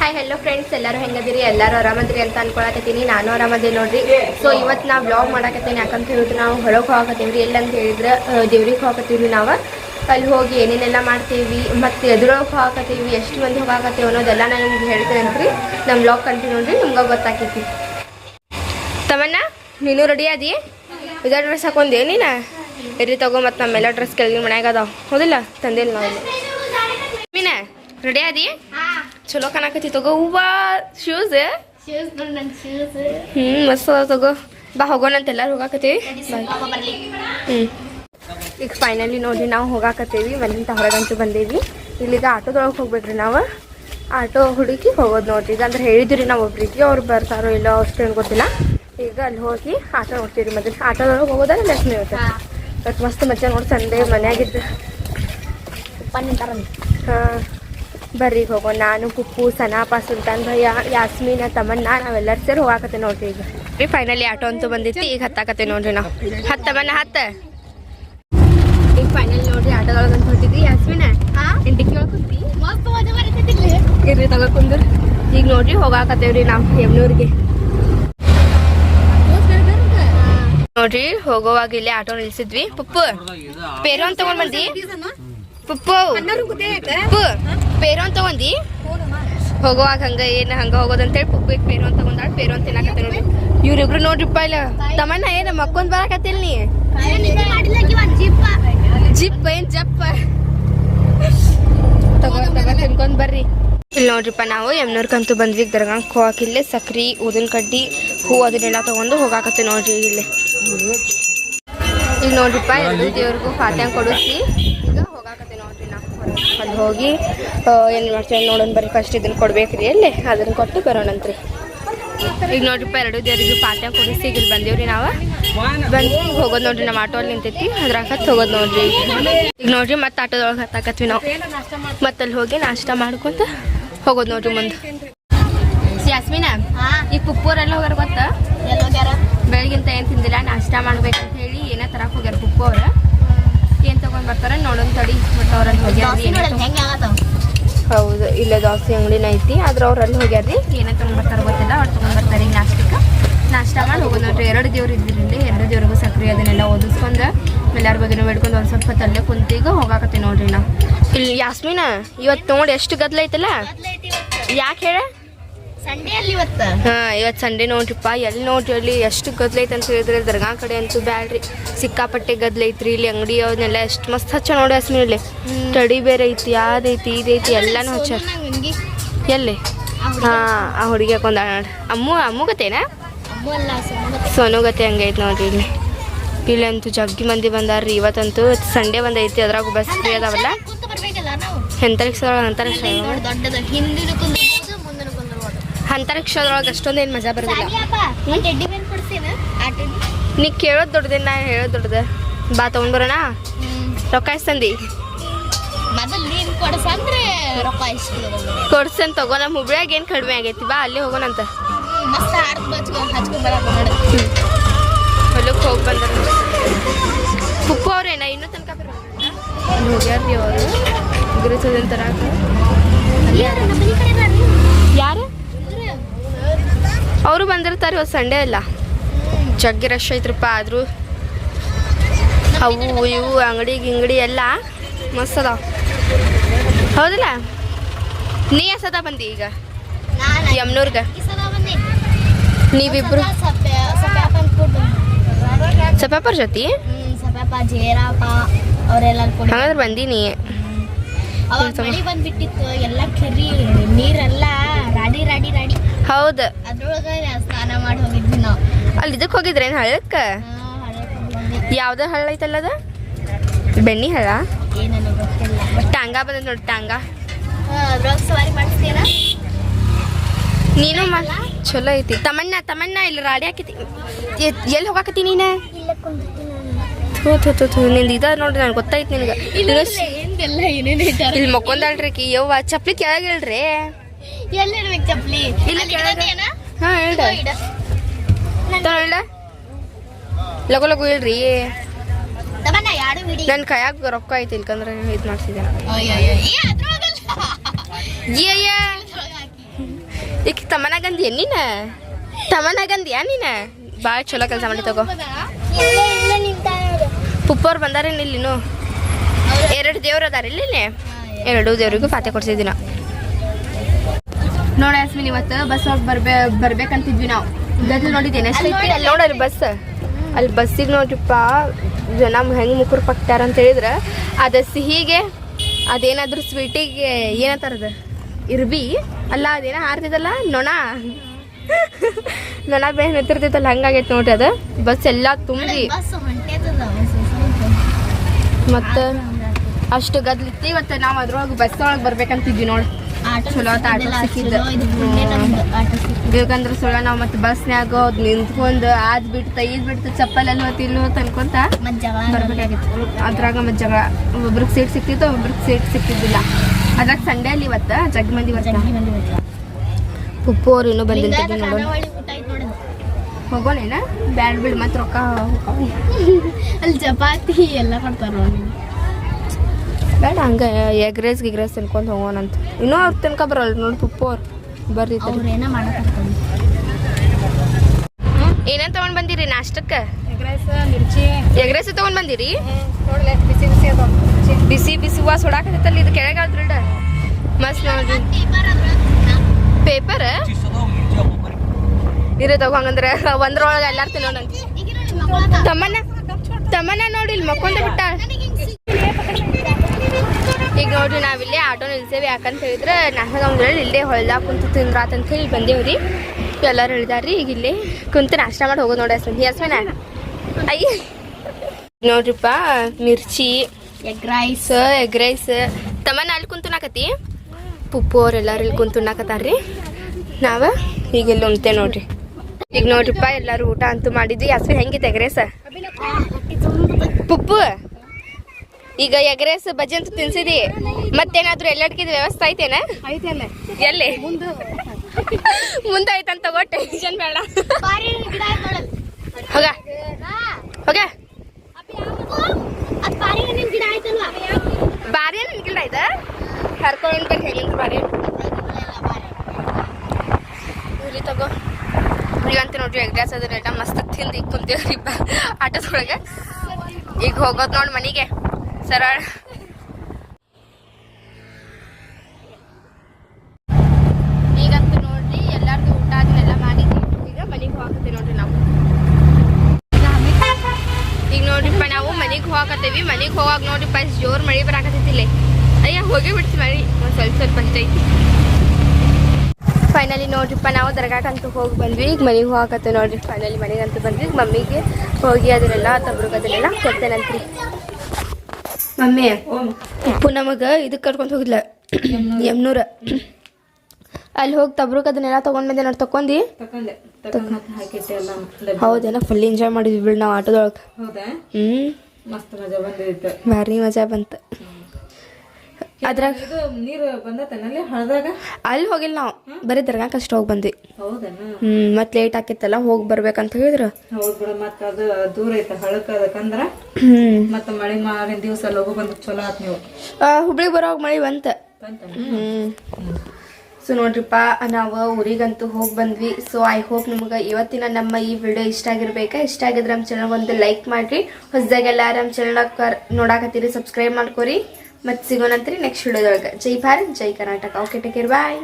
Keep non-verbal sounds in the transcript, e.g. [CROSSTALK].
Hi hello friends ಎಲ್ಲರೂ ಹೆಂಗದಿರಿ? ಎಲ್ಲರೂ ಆರಾಮದಿರಿ ಅಂತ ಅನ್ಕೊಳಕತ್ತೀನಿ. ನಾನು ಆರಾಮದೇ ನೋಡ್ರಿ. ಸೊ ಇವತ್ತು ನಾವು ಬ್ಲಾಗ್ ಮಾಡಕತ್ತೀನಿ. ಯಾಕಂತ ಹೇಳಿದ್ರೆ ನಾವು ಹೊರಗೆ ಹೋಗಕತ್ತೀವಿ ರೀ ಎಲ್ಲಂತ ಹೇಳಿದ್ರೆ ದೇವ್ರಿಗೆ ಹೋಗಕತ್ತೀವಿ ನಾವು. ಅಲ್ಲಿ ಹೋಗಿ ಏನೇನೆಲ್ಲ ಮಾಡ್ತೀವಿ, ಮತ್ತು ಎದುರೊಳಗೆ ಹೋಗಕತ್ತೀವಿ ಎಷ್ಟು ಮಂದಿ ಹೋಗಾಕತ್ತೀವಿ ಅನ್ನೋದೆಲ್ಲ ನಾನು ನಿಮ್ಗೆ ಹೇಳ್ತೇನೆ ರೀ ನಮ್ಮ ಬ್ಲಾಗ್ ಕಂಟಿನ್ಯೂ ನೋಡ್ರಿ, ನಿಮ್ಗೆ ಗೊತ್ತಾಕೈತಿ. ತಮನ್ನ ನೀನು ರೆಡಿ ಆದಿ? ಇದ ಡ್ರೆಸ್ ಹಾಕೊಂಡೆ ನೀನ? ಎರಿ ತಗೋ ಮತ್ತು ನಮ್ಮೆಲ್ಲ ಡ್ರೆಸ್ ಕೆಳಗಿನ ಮನ್ಯಾಗ ಅದಾವ. ಹೌದಿಲ್ಲ? ತಂದಿಲ್ಲ ನಾವು ರೆಡಿ ಆದಿ? ಚಲೋ ಕಾಣಕತ್ತಿ ತಗೋ. ಹೂವ ಶೂಸ್ ಶೂಸ್ ನನ್ನ ಶೂಸ್ ಹ್ಞೂ ಮಸ್ತ್ ಅದಾವ ತಗೋ. ಬಾ ಹೋಗೋಣಂತ ಎಲ್ಲರೂ ಹೋಗಾಕತ್ತೀವಿ. ಹ್ಞೂ ಈಗ ಫೈನಲಿ ನೋಡ್ರಿ ನಾವು ಹೋಗಾಕತ್ತೀವಿ. ಮನೆಯಿಂದ ಹೊರಗಂತೂ ಬಂದೀವಿ. ಇಲ್ಲಿಗ ಆಟೋದೊಳಗೆ ಹೋಗ್ಬೇಕ್ರಿ ನಾವು. ಆಟೋ ಹುಡುಕಿ ಹೋಗೋದು ನೋಡ್ರಿ. ಈಗ ಅಂದ್ರೆ ಹೇಳಿದ್ರಿ ನಾವು ಒಬ್ರಿಗೆ. ಅವ್ರು ಬರ್ತಾರೋ ಇಲ್ಲೋ ಅಷ್ಟು ಏನು ಗೊತ್ತಿಲ್ಲ. ಈಗ ಅಲ್ಲಿ ಹೋಗಿ ಆಟೋ ನೋಡ್ತೀವಿ ಮತ್ತೆ ಆಟೋದೊಳಗೆ ಹೋಗೋದಾ ಲಕ್ಷ್ಮಿ ಹೋಗ್ತಾರೆ ಬಟ್ ಮಸ್ತ್ ಮಜಾ ನೋಡಿ ಸಂಡೆ ಮನೆಯಾಗಿದ್ದು ಹಾಂ. ಬರ್ರಿ ಹೋಗೋ ಹೋಗೋಣ ನಾನು ಕುಪ್ಪು ಸನಾಪ ಸುಲ್ತಾನ್ ಭಯ್ಯ ಯಾಸ್ಮಿನ ತಮ್ಮನ್ನ ನಾವೆಲ್ಲರೂ ಸೇರಿ ಹೋಗಾಕತ್ತೆ ನೋಡ್ರಿ ಈಗ. ರೀ ಫೈನಲಿ ಆಟೋ ಅಂತೂ ಬಂದಿತ್ತು ಈಗ ಹತ್ತಾಕತ್ತೆ ನೋಡ್ರಿ ನಾವು. ಹತ್ತ ತಮನ್ನ ಹತ್ತ. ಈಗ ಫೈನಲ್ ನೋಡ್ರಿ ಆಟೋದೊಳಗೆ ಅಂತ ಹೊಟ್ಟಿದ್ವಿ ಯಾಸ್ಮಿನ? ಡಿಕ್ಕಿ ಒಳಗೆ ಇರ್ರಿ ಈಗ ನೋಡ್ರಿ ಹೋಗಾಕತ್ತೇವ್ರಿ ನಾವು ಯಮ್ನೂರಿಗೆ. ನೋಡ್ರಿ ಹೋಗೋವಾಗ ಇಲ್ಲೇ ಆಟೋ ನಿಲ್ಸಿದ್ವಿ. ಪುಪ್ಪು ಪೇರು ಅಂತ ತಗೊಂಡ್ ಬಂದಿ. ಪುಪ್ಪು ಪುಪ್ಪು ಪೇರು ಅಂತ ತಗೊಂಡಿ ಹೋಗುವಾಗ ಹಂಗ ಏನು ಹಂಗ ಹೋಗೋದಂತೇಳಿ ಪುಪ್ಪಿಗೆ ಪೇರು ಅಂತ ತಗೊಂಡಾಳ ಪೇರು ಅಂತ ತಿನ್ನಾಕತ್ತೆ ನೋಡಿ. ಇವ್ರಿಬ್ರು ನೋಡ್ರಿಪ್ಪ ಇಲ್ಲ. ತಮ್ಮಣ್ಣ ಏನ ಮಕ್ಕೊಂದ್ ಬರಾಕತ್ತಿಲ್ ನೀ ಜಿಪ್ ಏನ್ ಜಪ್ಪ? ತಗೋ ತಗೋ ತಿನ್ಕೊಂಡ್ ಬರ್ರಿ. ಇಲ್ಲಿ ನೋಡ್ರಿಪ್ಪ ನಾವು ಯಮ್ನೂರ್ಕಂತೂ ಬಂದ್ವಿ ದರ್ಗಾಕ್ ಹೋಗಕ್ಕೆ ಇಲ್ಲೇ ಸಕ್ರಿ ಊದಿನ ಕಡ್ಡಿ ಹೂ ಅದನ್ನೆಲ್ಲ ತಗೊಂಡು ಹೋಗಾಕತ್ತೆ ನೋಡ್ರಿ ಇಲ್ಲಿ. ಇಲ್ಲಿ ನೋಡ್ರಿಪ್ಪ ಎಲ್ಲ ದೇವ್ರಿಗೂ ಫಾತ್ಯಾಂಗ್ ಕೊಡಿಸಿ ಈಗ ಹೋಗಾಕತ್ತೆ ನೋಡ್ರಿ ನಾವು ಹೊರಗೆ. ಅಲ್ಲಿ ಹೋಗಿ ಏನು ಮಾಡ್ತೇವೆ ನೋಡೋಣ ಬರ್ರಿ ಫಸ್ಟ್ ಇದನ್ನ ಕೊಡ್ಬೇಕ್ರಿ, ಎಲ್ಲಿ? ಅದನ್ನ ಕೊಟ್ಟು ಬರೋಣಂತ್ರಿ. ಈಗ ನೋಡ್ರಿಪ್ಪ ಎರಡು ದೇವ್ರಿಗೆ ಪಾತ್ಯ ಕೊಡಿಸಿ ಈಗ ಬಂದೇವ್ರಿ ನಾವು. ಬಂದು ಹೋಗೋದು ನೋಡ್ರಿ, ನಮ್ಮ ಆಟೋ ಅಲ್ಲಿ ನಿಂತೈತಿ, ಅದ್ರಾಗ ಹೋಗೋದು ನೋಡ್ರಿ ಈಗ. ನೋಡ್ರಿ, ಮತ್ತೆ ಆಟೋದೊಳಗೆ ಹತ್ತಾಕತ್ವಿ ನಾವು. ಮತ್ತೆ ಅಲ್ಲಿ ಹೋಗಿ ನಾಷ್ಟ ಮಾಡ್ಕೊಂತ ಹೋಗೋದು ನೋಡ್ರಿ ಮುಂದೆ. ಯಾಸ್ಮಿನ ಈಗ ಪುಪ್ಪೂರೆಲ್ಲ ಹೋಗ್ಯಾರ ಗೊತ್ತಾ? ಬೆಳಗಿಂತ ಏನು ತಿಂದಿಲ್ಲ, ನಾಷ್ಟ ಮಾಡ್ಬೇಕಂತ ಹೇಳಿ ಏನೋ ತರಕ್ ಹೋಗ್ಯಾರ ಪುಪ್ಪು ಅವ್ರ ಏನ್ ತಗೊಂಡ್ ಬರ್ತಾರ ನೋಡೋಣ ತಡಿ. ಮತ್ತೆ ಏನೇ ಹೌದು ಇಲ್ಲೇ ದೋಸೆ ಅಂಗಡಿನ ಐತಿ ಆದ್ರೆ ಅವ್ರು ಅಲ್ಲಿ ಹೋಗ್ಯಾರ್ರಿ ಏನೇ ತಗೊಂಡ್ ಬರ್ತಾರ ಗೊತ್ತಿಲ್ಲ ಅವ್ರು ತಗೊಂಡ್ ಬರ್ತಾರೆ ಈಗ ನಾಷ್ಟಕ್ಕೆ ನಾಷ್ಟ ಮಾಡಿ ಹೋಗೋದು ನೋಡ್ರಿ ಎರಡು ದೇವ್ರು ಇದ್ದಿರಲ್ಲಿ ಎರಡು ದೇವ್ರಿಗೂ ಸಕ್ರೆ ಅದನ್ನೆಲ್ಲ ಓದಿಸ್ಕೊಂಡು ಎಲ್ಲಾರ ಬಗ್ಗೆನೂ ಬೇಡ್ಕೊಂಡು ಒಂದು ಸ್ವಲ್ಪ ತಲೆ ಕುಂತೀಗ ಹೋಗಾಕತ್ತೀನಿ ನೋಡ್ರಿ ನಾವು. ಇಲ್ಲಿ ಯಾಸ್ಮಿನ ಇವತ್ತು ನೋಡಿ ಎಷ್ಟು ಗದ್ಲ ಐತಲ್ಲ? ಯಾಕೆ ಹೇಳ? ಹಾ ಇವತ್ತು ಸಂಡೇ ನೋಡ್ರಿಪ್ಪ. ಎಲ್ಲಿ ನೋಡ್ರಿ ಅಲ್ಲಿ? ಎಷ್ಟು ಗದ್ಲ ಐತೆ ಅಂತ ಹೇಳಿದ್ರೆ ದರ್ಗಾ ಕಡೆ ಅಂತೂ ಬ್ಯಾಡ್ರಿ. ಸಿಕ್ಕಾಪಟ್ಟೆ ಗದ್ಲೈತ್ರಿ ಇಲ್ಲಿ ಅಂಗಡಿ ಅವನ್ನೆಲ್ಲ ಎಷ್ಟು ಮಸ್ತ್ ಹಚ್ಚ ನೋಡಿ ಹಸ್ಮಿನಲ್ಲಿ ತಡಿ ಬೇರೆ ಐತಿ ಯಾವ್ದೈತಿ ಇದೈತಿ ಎಲ್ಲಾನು ಹಚ್ಚ. ಎಲ್ಲಿ? ಹಾ ಆ ಹುಡುಗಿ ಹಾಕೊಂಡ ಅಮ್ಮು ಅಮ್ಮು ಗತೇನಾ? ಅಮ್ಮ ಅಲ್ಲ ಸುಮ್ಮನೆ ಸೋನು ಗತೆ ಹಂಗೈತಿ ನೋಡ್ರಿ ಇಲ್ಲಿ. ಇಲ್ಲಂತೂ ಜಗ್ಗಿ ಮಂದಿ ಬಂದಾರ್ರಿ. ಇವತ್ತಂತೂ ಸಂಡೇ ಬಂದೈತಿ ಅದ್ರಾಗ ಬಸ್ ಫ್ರೀ ಅದಾವಲ್ಲ? ದೊಡ್ಡದ ಬರ್ಬೇಕಲ್ಲ ನಾವು ಅಂತರಿಕ್ಷದೊಳಗೆ ಅಂತರಿಕ್ಷ ಅಲ್ಲಿ ನೋಡಿ ದೊಡ್ಡದ ಹಿಂದಿನ ಕುಂದಿರ್ಬೋದು ಮುಂದಿನ ಕುಂದಿರ್ಬೋದು ಅಂತರಿಕ್ಷದೊಳಗೆ ಅಷ್ಟೊಂದು ಏನು ಮಜಾ ಬರೋದಿಲ್ಲ. ನೀ ಕೇಳೋದು ದೊಡ್ಡದೇನು ನಾ ಹೇಳೋದು ದೊಡ್ಡದ? ಬಾ ತೊಗೊಂಡ್ಬರೋಣ ಬರೋಣ? ರೊಕ್ಕ ಎಷ್ಟು ತಂದಿ? ಕೊಡ್ಸನ್ ತಗೋ ನಮ್ಮ ಹುಬ್ಳ್ಯಾಗ ಏನು ಕಡಿಮೆ ಆಗೈತಿ ಬಾ ಅಲ್ಲಿ ಹೋಗೋಣಂತ ಹೊಲಕ್ಕೆ ಹೋಗಿ ಬಂದ ಪುಪ್ಪು ಅವ್ರೇನ? ಇನ್ನೂ ತನಕ ಹೋಗ್ಯಾರ್ರಿ ಅವರು ತರಾಕ ಯಾರು ನಮ್ಮ ಮನೆ ಕಡೆ ಬರ್ರಿ ಯಾರು ಅವರು ಬಂದಿರ್ತಾರೆ ಇವತ್ತು ಸಂಡೇ ಅಲ್ಲ. ಜಗ್ಗಿ ರಶ್ ಐತ್ರಪ್ಪ ಆದರೂ. ಅವು ಇವು ಅಂಗಡಿ ಗಿಂಗಡಿ ಎಲ್ಲ ಮಸ್ತ್ ಅದಾವ. ಹೌದಲ್ಲ? ನೀ ಎಸದ ಬಂದಿ ಈಗ? ನಾ ಯಮ್ನೂರ್ಗೆ? ನೀವಿಬ್ರು? ಸಪಾಪರ್ ಜೊತೆ? ಹಂಗಾದ್ರೆ ಬಂದೀನಿ ಬಂದ್ಬಿಟ್ಟಿತ್ತು ಎಲ್ಲ ಕೆರಿ ನೀರೆಲ್ಲ ರಾಡಿ ರಾಡಿ ರಾಡಿ. ಹೌದು. ಸ್ನಾನ ಮಾಡಿ ಹೋಗಿದ್ವಿ ನಾವು. ಅಲ್ಲಿ ಇದಕ್ಕೆ ಹೋಗಿದ್ರೇನು ಹಳ್ಳಕ್ಕೆ. ಯಾವ್ದು ಹಳ್ಳ ಐತಲ್ಲ ಅದು? ಬೆಣ್ಣಿ ಹಳ್ಳ? ಟಾಂಗ ಬಂದ ನೋಡಿ ಟಾಂಗ. ನೀನು ಚಲೋ ಐತಿ. ತಮನ್ನ ತಮಣ್ಣ ಇಲ್ಲಿ ರಾಡಿ ಹಾಕಿತಿ ಎಲ್ಲಿ ಹೋಗಾಕತಿ ನೀನ? ಇಲ್ಲ ಕುಂದಿರ್ತೀನಿ ಥೂ ಥೂ ಥೂ ಥೂ ನಿಂದು ಇದ ನೋಡ್ರಿ ನನಗೆ ಗೊತ್ತಾಯ್ತು ನಿನಗೆ. ಇಲ್ಲಿ ಮಕ್ಕೊಂದಾಳ್ರಿ ಯವ್ವ ಚಪ್ಲಿ ಕೆಳಗೆ ಇಳ್ರಿ. ಎಲ್ಲಿ ಚಪ್ಲಿ? ಇಲ್ಲ? ಹಾಂ. ತಗೊಳ್ಳ ಲಗು ಲಗು ಹೇಳ್ರಿ. ನನ್ನ ಕೈಯಾಗ ರೊಕ್ಕ ಐತಿ ಇಲ್ಕಂದ್ರೆ ಇದು ಹಾಕಿ. ಈಗ ತಮ್ಮನಾಗಂದಿ ನೀನ? ತಮ್ಮನಾಗಂದಿಯಾ ನೀನ? ಭಾಳ ಚಲೋ ಕೆಲಸ ಮಾಡಿ ತಗೋ. ಪುಪ್ಪವ್ರು ಬಂದಾರೇನು ಇಲ್ಲಿನು ಎರಡು ದೇವ್ರು ಅದಾರ ಇಲ್ಲಿ ಎರಡು ದೇವ್ರಿಗೂ ಪಾತೆ ಕೊಡ್ಸಿದ್ವಿ ನಾವು ನೋಡಿ ಅಸ್ಮಿನ್ ಇವತ್ತು ಬಸ್ ಒಳಗೆ ಬರ್ಬೇ ಬರ್ಬೇಕಂತಿದ್ವಿ ನಾವು. ಗದ್ದಲು ನೋಡಿದ್ದೇನೆ ಎಷ್ಟೈತಿ ಅಲ್ಲಿ ಬಸ್ ಅಲ್ಲಿ ಬಸ್ಸಿಗೆ ನೋಡ್ರಿಪ್ಪ ಜನ ಹೆಂಗೆ ಮುಖರು ಪಕ್ತಾರ ಅಂತ ಹೇಳಿದ್ರೆ ಅದು ಸಿಹಿಗೆ ಅದೇನಾದ್ರೂ ಸ್ವೀಟಿಗೆ ಏನಂತಾರದ ಇರ್ಬಿ. ಅಲ್ಲ ಅದೇನೋ ಹಾರ್ತಿದಲ್ಲ ನೊಣ. ನೊಣ ಬೇರೆ ನಿಂತಿರ್ತೈತಲ್ಲ ಹಂಗಾಗೈತೆ ನೋಡ್ರಿ ಅದು. ಬಸ್ ಎಲ್ಲ ತುಂಬಿ. ಮತ್ತು ಅಷ್ಟು ಗದ್ಲಿತ್ತು ಇವತ್ತು ನಾವು ಅದ್ರೊಳಗೆ ಬಸ್ ಒಳಗೆ ಬರ್ಬೇಕಂತಿದ್ವಿ ನೋಡಿ. ಆಟೋ ಚಲೋ ಆತ ಆಟೋ ಸಿಕ್ಕಿದ್ದು. ಬೇಕಂದ್ರೆ ಸುಳ್ಳ ನಾವು ಮತ್ತೆ ಬಸ್ನ್ಯಾಗ ಅದ್ ನಿಂತ್ಕೊಂಡು ಆದ್ ಬಿಡ್ತ ಈದ್ ಬಿಡ್ತ ಚಪ್ಪಲ್ ಹೊತ್ತು ಇಲ್ಲಿ ಹೊತ್ತು ಅನ್ಕೊಂತ ಮತ್ತ್ ಜಗಳ ಬರ್ಬೇಕಾಗಿತ್ತು. ಅದ್ರಾಗ ಮತ್ತೆ ಜಗಳ ಒಬ್ರಿಗೆ ಸೀಟ್ ಸಿಕ್ತಿತ್ತು ಒಬ್ರಿಗೆ ಸೀಟ್ ಸಿಕ್ತಿದ್ದಿಲ್ಲ. ಅದ್ರಾಗ ಸಂಡೇ ಅಲ್ಲಿ ಇವತ್ತ ಜಗ್ ಮಂದಿ ಬರ್ತಾರ. ಪುಪ್ಪು ಅವ್ರು ಇನ್ನೂ ಬಂದಿಲ್ಲ. ಹೋಗೋಣೇನ? ಬ್ಯಾಡ್ ಬಿಡ್ ಮತ್ತೆ ರೊಕ್ಕ. [LAUGHS] ಅಲ್ಲಿ ಚಪಾತಿ ಎಲ್ಲ ಕೊಡ್ತಾರ ಬೇಡ ಹಂಗೆ ಎಗ್ ರೈಸ್ ಗಿಗ್ ರೈಸ್ ತಿನ್ಕೊಂಡು ಹೋಗೋಣಂತ. ಇನ್ನೂ ಅವ್ರು ತಿನ್ಕ ಬರಲ್ಲ ನೋಡಿ ಪುಪ್ಪು ಅವ್ರು ಬರ್ರಿ ಏನೋ ಏನೇನ್ ತಗೊಂಡ್ ಬಂದಿರಿ ನಾಷ್ಟಕ್ಕೆ? ಎಗ್ ರೈಸ್ ತಗೊಂಡ್ ಬಂದಿರಿ? ಬಿಸಿ ಬಿಸಿ ಬಿಸಿ ಬಿಸಿ ಹೂವ ಸುಡಾಕತ್ತಲ್ಲ ಇದು ಕೆಳಗಾದ್ರಡ ಮಸ್ತ್ ನೋಡ್ರಿ. ಪೇಪರ್? ಇರೋ ತಗೋ ಹಂಗಂದ್ರೆ ಒಂದ್ರೊಳಗೆ ಎಲ್ಲಾರು ತಿನ್ನೋಣ ತಮ್ಮನ ತಮ್ಮನ ನೋಡಿ ಇಲ್ಲಿ ಮಕ್ಕೊಂಡ ಬಿಟ್ಟ. ಈಗ ನೋಡ್ರಿ, ನಾವಿಲ್ಲೇ ಆಟೋ ನಿಲ್ಸೇವಿ. ಯಾಕಂತ ಹೇಳಿದ್ರೆ ನಾಷ್ಟ ಇಲ್ಲೇ ಹೊಳ್ದಾಗ ಕುಂತು ತಿಂದ್ರಾತ ಅಂತ ಹೇಳಿ ಬಂದೇವ್ರಿ. ಎಲ್ಲರೂ ಹೇಳಿದಾರ್ರಿ, ಈಗ ಇಲ್ಲಿ ಕುಂತು ನಾಷ್ಟ ಮಾಡಿ ಹೋಗೋದು ನೋಡಿ ಅಸ್ಮಿನ್ ಯಸ್ಮಿನ ಅಯ್ಯ. ನೋಡ್ರಿಪ್ಪ, ಮಿರ್ಚಿ, ಎಗ್ ರೈಸ್ ಎಗ್ ರೈಸ್. ತಮ್ಮನ ಅಲ್ಲಿ ಕುಂತು ನಾಕತಿ ಪುಪ್ಪು ಎಲ್ಲರೂ ಇಲ್ಲಿ ಕುಂತು ನಾಕತಾರ್ರಿ ನಾವ ಈಗ ಇಲ್ಲಿ ಉಣ್ತೇವೆ ನೋಡ್ರಿ. ಈಗ ನೋಡ್ರಿಪ್ಪ, ಎಲ್ಲರೂ ಊಟ ಅಂತೂ ಮಾಡಿದ್ವಿ. ಹಸ್ವಿ ಹೆಂಗಿತ್ತು ಎಗ್ ರೈಸ್? ಪುಪ್ಪು. ಈಗ ಎಗ್ ರೈಸ್ ಬಜ್ಜಿ ಅಂತ ತಿನ್ಸಿದಿ ಮತ್ತೇನಾದ್ರೂ ಎಲ್ಲಡ್ಕಿದ ವ್ಯವಸ್ಥೆ ಐತೇನ? ಐತಲ್ಲ ಎಲ್ಲಿ? ಮುಂದೆ ಐತಂತ ತಗೋ ಟೆನ್ಷನ್ ಬೇಡ. ಹೋಗ. ಹೋಗ. ಬಾರಿ ಹಣ್ಣಿನ್ ಗಿಡ ಇದ ಹರ್ಕೊಂಡು ಬಂದು ಹೇಳಿದ್ರು ಬಾರಿ ಇಲ್ಲಿ ತಗೋ. ಈಗಂತ ನೋಡ್ರಿ ಎಗ್ ರೈಸ್ ಮಸ್ತ್ ತಿಂದು ಈಗ ಕುಂತೇವ್ರಿ ಬ ಆಟೋದೊಳಗೆ. ಈಗ ಹೋಗೋದು ನೋಡಿ ಮನೆಗೆ. ಸರಳ. ಈಗಂತೂ ನೋಡ್ರಿ ಎಲ್ಲಾರ್ದು ಊಟ ಅದನ್ನೆಲ್ಲ ಮಾಡಿದ್ವಿ ಈಗ ಮನೆಗೆ ಹೋಗತ್ತೀವಿ ನೋಡ್ರಿ ನಾವು. ಈಗ ನೋಡ್ರಿಪ್ಪ, ನಾವು ಮನೆಗೆ ಹೋಗಕತ್ತೀವಿ ಮನೆಗೆ ಹೋಗಾಗ ನೋಡ್ರಿಪ್ಪ ಜೋರ್ ಮಳೆ ಬರಾಕತ್ತೈತಿ ಇಲ್ಲಿ. ಅಯ್ಯ, ಹೋಗಿ ಬಿಡ್ಸಿ ಮಳಿ. ಒಂದು ಸ್ವಲ್ಪ ಸ್ವಲ್ಪ ಅಷ್ಟೇ ಫೈನಲಿ ನೋಡ್ರಿಪ್ಪ, ನಾವು ದರ್ಗಾಕಂತೂ ಹೋಗಿ ಬಂದ್ವಿ. ಈಗ ಮನೆಗೆ ಹೋಗಾಕತ್ತೆ ನೋಡ್ರಿ. ಫೈನಲಿ ಮನೆಗಂತೂ ಬಂದ್ವಿ. ಮಮ್ಮಿಗೆ ಹೋಗಿ ಅದನ್ನೆಲ್ಲ, ತಬ್ರಿಗೆ ಅದನ್ನೆಲ್ಲ ಕೊಡ್ತೇನಂತ್ರಿ. ಮಮ್ಮಿ. ಉಪ್ಪು ನಮಗೆ ಇದಕ್ಕೆ ಕರ್ಕೊಂಡು ಹೋಗಿಲ್ಲ ಯಮ್ನೂರ. ಅಲ್ಲಿ ಹೋಗಿ ತಬ್ರಕ್ ಅದನ್ನೆಲ್ಲ ತಗೊಂಡ್ ಬಂದೆ ನೋಡಿ ತಕೊಂಡಿ. ಹೌದೇನ ಫುಲ್ ಎಂಜಾಯ್ ಮಾಡಿದ್ವಿ ಬಿಡ್ ನಾವು ಆಟೋದೊಳಗೆ. ಹ್ಮ್. ಹ್ಞೂ ಮಸ್ತ್ ಮಜಾ ಬಂದಿತ್ತು. ಭಾರಿ ಮಜಾ ಬಂತು. ಅದ್ರಾಗ ನೀರು ಬಂದತನಲ್ಲಿ ಹಳದಾಗ? ಅಲ್ಲಿ ಹೋಗಿಲ್ಲ ನಾವು. ಬರೀ ದರ್ಗಾಕ್ ಅಷ್ಟು ಹೋಗಿ ಬಂದ್ವಿ. ಹ್ಮ್ ಮತ್ ಮತ್ತೆ ಲೇಟ್ ಆಕಿತ್ತಲ್ಲ ಹೋಗಿ ಬರ್ಬೇಕಂತ ಹೇಳಿದ್ರು. ಹೌದ್ ಬಿಡ ಮತ್ತ ಅದು ದೂರ ಐತೆ ಹಳಕ ಅದಕ್ಕಂದ್ರ ಹ್ಞೂ ಮತ್ತ ಮಳಿ ಮಾಡಿನ ದಿವಸ ಲಘು ಬಂದ್ ಚಲೋ ಆತ್ ನೀವು. ಹುಬ್ಳಿಗೆ ಬರೋವಾಗ ಮಳೆ ಬಂತ. ಹ್ಮ್. ಸೊ ನೋಡ್ರಿಪ್ಪ ನಾವು ಊರಿಗಂತೂ ಹೋಗಿ ಬಂದ್ವಿ. ಸೊ ಐ ಹೋಪ್ ನಿಮ್ಗೆ ಇವತ್ತಿನ ನಮ್ಮ ಈ ವಿಡಿಯೋ ಇಷ್ಟ ಆಗಿರ್ಬೇಕಾ? ಇಷ್ಟ ಆಗಿದ್ರೆ ನಮ್ಮ ಚಾನಲ್ ಒಂದು ಲೈಕ್ ಮಾಡಿರಿ. ಹೊಸದಾಗೆಲ್ಲ ನಮ್ಮ ಚಾನಲ್ ನೋಡಾಕತ್ತೀರಿ ಸಬ್ಸ್ಕ್ರೈಬ್ ಮಾಡ್ಕೊರಿ. ಮತ್ತೆ ಸಿಗೋಣಂತ್ರಿ ನೆಕ್ಸ್ಟ್ ವಿಡಿಯೋದೊಳಗೆ. ಜೈ ಭಾರತ್ ಜೈ Karnataka. Okay take care bye